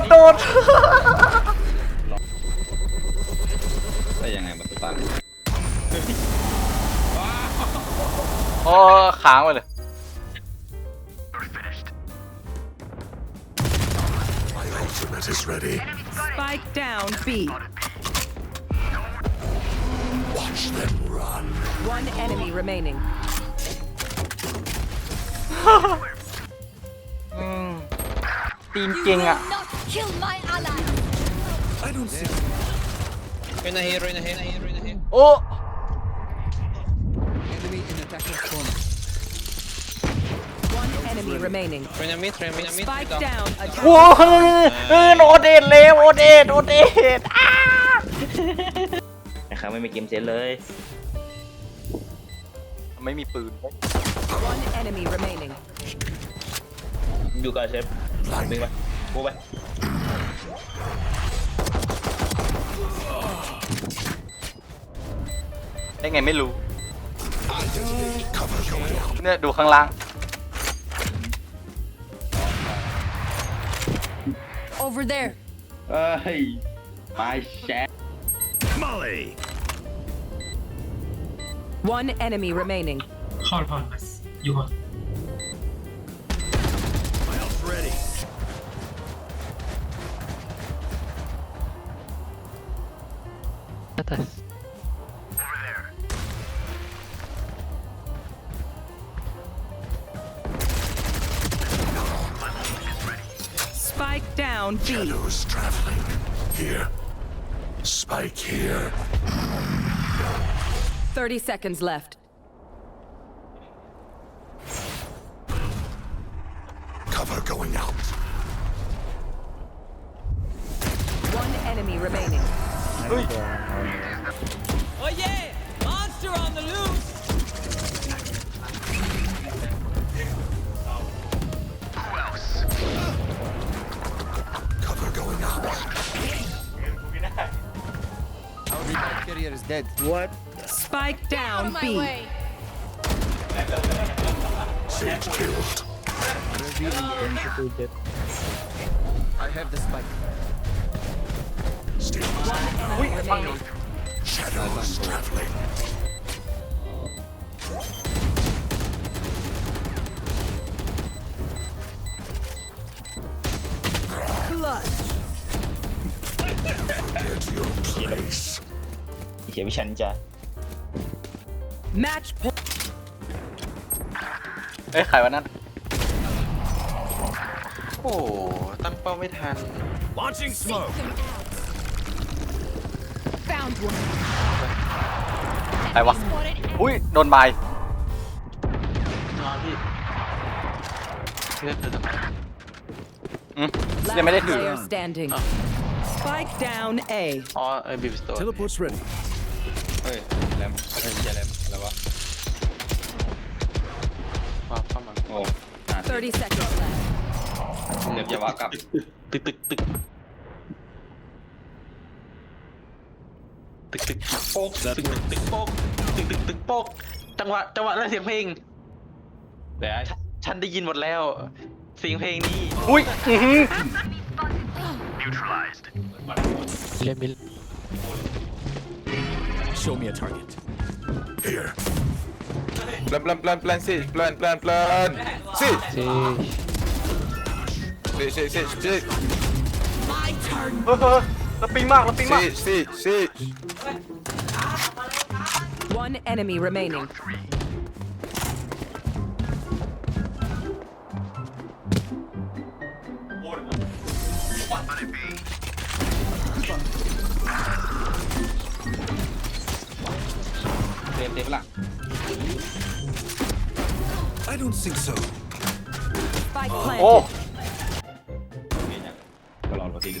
ดโดดได้ยังไงมาสตาร์ทโอ้ค้างไปเลย My ultimate is ready. Spike down B. Watch them run. One enemy remaining. อืมตีนเก่งอะ not kill my ally. I don't see. เรนนาเฮเรนนาเฮเรนนาเฮโอ้ One enemy remaining. เรนนามิดเรนนามิด Spike down. โห Attack. เออโอเดตเลยโอเดตโอเดตอ้านะครับไม่มีเกมเซนเลย ไม่มีปืน One enemy remaining. อยู่กับเชฟดึงไปกูไป ได้ไงไม่รู้ Cover going out. เนี่ยดูข้างล่าง Over there. เอ้ยมาแชท Molly. One enemy remaining. เข้าเข้าอยู่ก่อน Spike down B. Shadows traveling. Here. Spike here. 30 seconds left. Oh yeah! Monster on the loose! Cover going out. Spike Out down of my B. way. Sage killed. Stay Enemy remaining. Shadows traveling. Clutch. Get your place. เขียนวิชันจ้ะ Match point. เอ้ยใครวะนั่น โอ้ตั้งเป้าไม่ทัน Launching smoke. Them out. Found one. ใครวะ Spotted. อุ้ย โดนใบายนอนพี่เลือกเธอทำไมอืมยังไม่ได้ Last ถือ player standing. Spike down A. อ๋อเอ้ยบีบสโตน Teleport's ready. เฮ้ยแรมเฮ้ยอย่าแรมอะไรวะ ว้าวเข้ามาโอ้30 seconds left. เดี๋ยวจะว่ากลับ ตึกตึกตึก ตึกตึกตึกโป๊กตึกตึกตึกโป๊กตึกตึกตึกโป๊กจังหวะจังหวะแล้วเสียงเพลงเดี๋ยวฉันฉันได้ยินหมดแล้ว เสียงเพลงนี้อุ้ยอื้อหือ Show me a target. Here. Pelan pelan pelan pelan sih, pelan pelan pelan. Sih. Sih sih sih sih เออเออ แล้วปิงมากแล้วปิงมาก sih sih sih. One enemy remaining. Tem, tem lá. I don't think so. Spike โอ้ planted. ก็ลองดูทีดู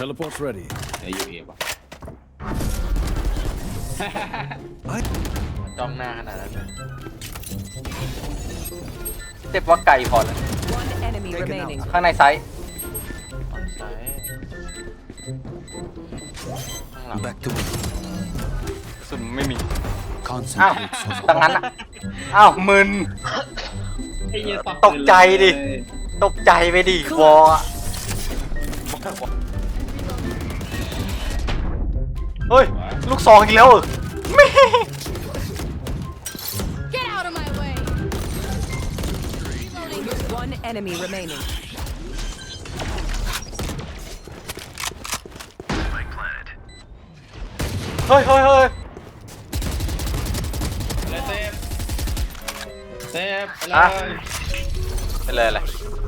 Teleport's ready. เดี๋ยวยูเอป่ะจ้องหน้าขนาดนั้นเลยเจ็บว่าไก่พอแล้ว One enemy remaining. ข้างในไซส์ตอนซ้ายข้างหลัง Back to สุนไม่มี concentrate. อ้าวดังนั้นอะ อ้าวมึนตกใจดิ ตกใจไปดิวอ เฮ้ย ลูกซองอีกแล้วเหรอไม่ Get out of my way. One enemy remaining. เฮ้ยเฮ้ยเฮ้ยอะไรเซฟเซฟอะไรอะไปเลยเลย I've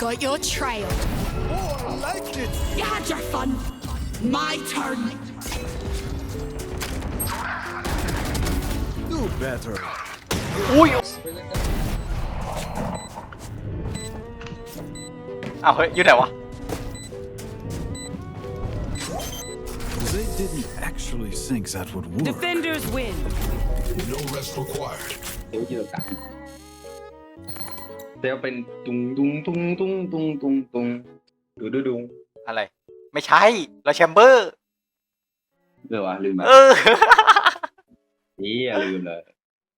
got your trail. Oh, I like it. You had your fun. My turn. Do better. อุ้ยอ้าวเฮ้ยอยู่ไหนวะ They didn't actually think that would work. Defenders win. No rest required. เซฟอยู่ตรงกลางเซฟเป็นตุงตุงตุงตุงตุงตุงตุงดูดูดูอะไร ไม่ใช่เราแชมเบอร์ เออวะลืมไปเออ นี่ลืมเลย